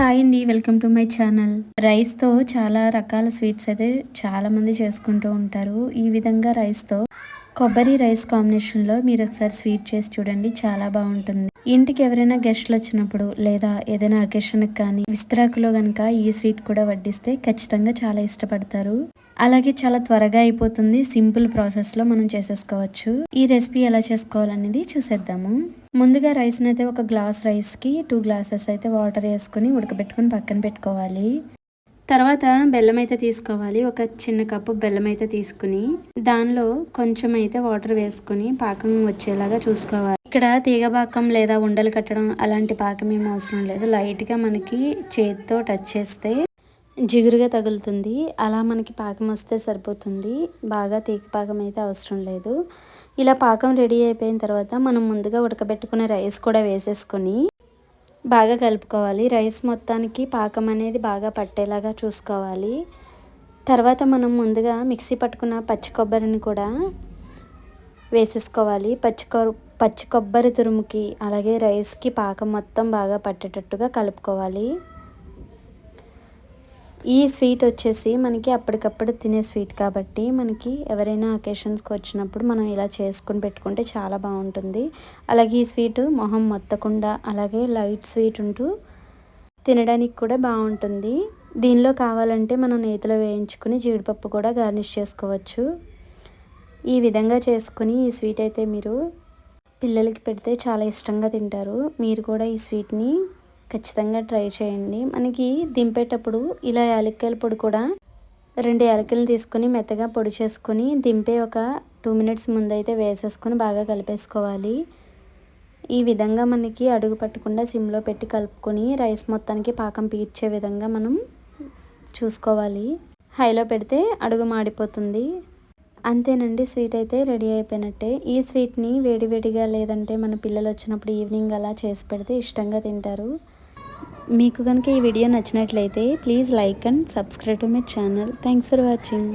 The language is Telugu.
హాయ్ అండి వెల్కమ్ టు మై ఛానల్. రైస్తో చాలా రకాల స్వీట్స్ అయితే చాలా మంది చేసుకుంటూ ఉంటారు. ఈ విధంగా రైస్తో కొబ్బరి రైస్ కాంబినేషన్లో మీరు ఒకసారి స్వీట్ చేసి చూడండి చాలా బాగుంటుంది. ఇంటికి ఎవరైనా గెస్ట్లు వచ్చినప్పుడు లేదా ఏదైనా అకేషన్కి కానీ విస్తరాకులో కనుక ఈ స్వీట్ కూడా వడ్డిస్తే ఖచ్చితంగా చాలా ఇష్టపడతారు. అలాగే చాలా త్వరగా అయిపోతుంది సింపుల్ ప్రాసెస్లో మనం చేసేసుకోవచ్చు. ఈ రెసిపీ ఎలా చేసుకోవాలనేది చూసేద్దాము. ముందుగా రైస్ని అయితే ఒక గ్లాస్ రైస్కి టూ గ్లాసెస్ అయితే వాటర్ వేసుకుని ఉడకబెట్టుకుని పక్కన పెట్టుకోవాలి. తర్వాత బెల్లం అయితే తీసుకోవాలి ఒక చిన్న కప్పు బెల్లం అయితే తీసుకుని దానిలో కొంచెం అయితే వాటర్ వేసుకుని పాకం వచ్చేలాగా చూసుకోవాలి. ఇక్కడ తీగ పాకం లేదా ఉండలు కట్టడం అలాంటి పాకం ఏం అవసరం లేదు. లైట్గా మనకి చేతితో టచ్ చేస్తే జిగురుగా తగులుతుంది. అలా మనకి పాకం వస్తే సరిపోతుంది. బాగా తీగ పాకం అయితే అవసరం లేదు. ఇలా పాకం రెడీ అయిపోయిన తర్వాత మనం ముందుగా ఉడకబెట్టుకునే రైస్ కూడా వేసేసుకొని బాగా కలుపుకోవాలి. రైస్ మొత్తానికి పాకం అనేది బాగా పట్టేలాగా చూసుకోవాలి. తర్వాత మనం ముందుగా మిక్సీ పట్టుకున్న పచ్చి కొబ్బరిని కూడా వేసేసుకోవాలి. పచ్చి పచ్చి కొబ్బరి తురుముకి అలాగే రైస్కి పాకం మొత్తం బాగా పట్టేటట్టుగా కలుపుకోవాలి. ఈ స్వీట్ వచ్చేసి మనకి అప్పటికప్పుడు తినే స్వీట్ కాబట్టి మనకి ఎవరైనా అకేషన్స్కి వచ్చినప్పుడు మనం ఇలా చేసుకుని పెట్టుకుంటే చాలా బాగుంటుంది. అలాగే ఈ స్వీట్ మొహం మొత్తకుండా అలాగే లైట్ స్వీట్ ఉంటూ తినడానికి కూడా బాగుంటుంది. దీనిలో కావాలంటే మనం నేతిలో వేయించుకుని జీడిపప్పు కూడా గార్నిష్ చేసుకోవచ్చు. ఈ విధంగా చేసుకుని ఈ స్వీట్ అయితే మీరు పిల్లలకి పెడితే చాలా ఇష్టంగా తింటారు. మీరు కూడా ఈ స్వీట్ని ఖచ్చితంగా ట్రై చేయండి. మనకి దింపేటప్పుడు ఇలా యాలక్కాయల పొడి కూడా రెండు యాలక్కలు తీసుకొని మెత్తగా పొడి చేసుకొని దింపే ఒక టూ మినిట్స్ ముందైతే వేసేసుకొని బాగా కలిపేసుకోవాలి. ఈ విధంగా మనకి అడుగు పట్టకుండా సిమ్లో పెట్టి కలుపుకొని రైస్ మొత్తానికి పాకం పీల్చే విధంగా మనం చూసుకోవాలి. హైలో పెడితే అడుగు మాడిపోతుంది. అంతేనండి స్వీట్ అయితే రెడీ అయిపోయినట్టే. ఈ స్వీట్ని వేడివేడిగా లేదంటే మన పిల్లలు వచ్చినప్పుడు ఈవినింగ్ అలా చేసి పెడితే ఇష్టంగా తింటారు. మీకు కనుక ఈ వీడియో నచ్చినట్లయితే please like and subscribe to my channel. Thanks for watching.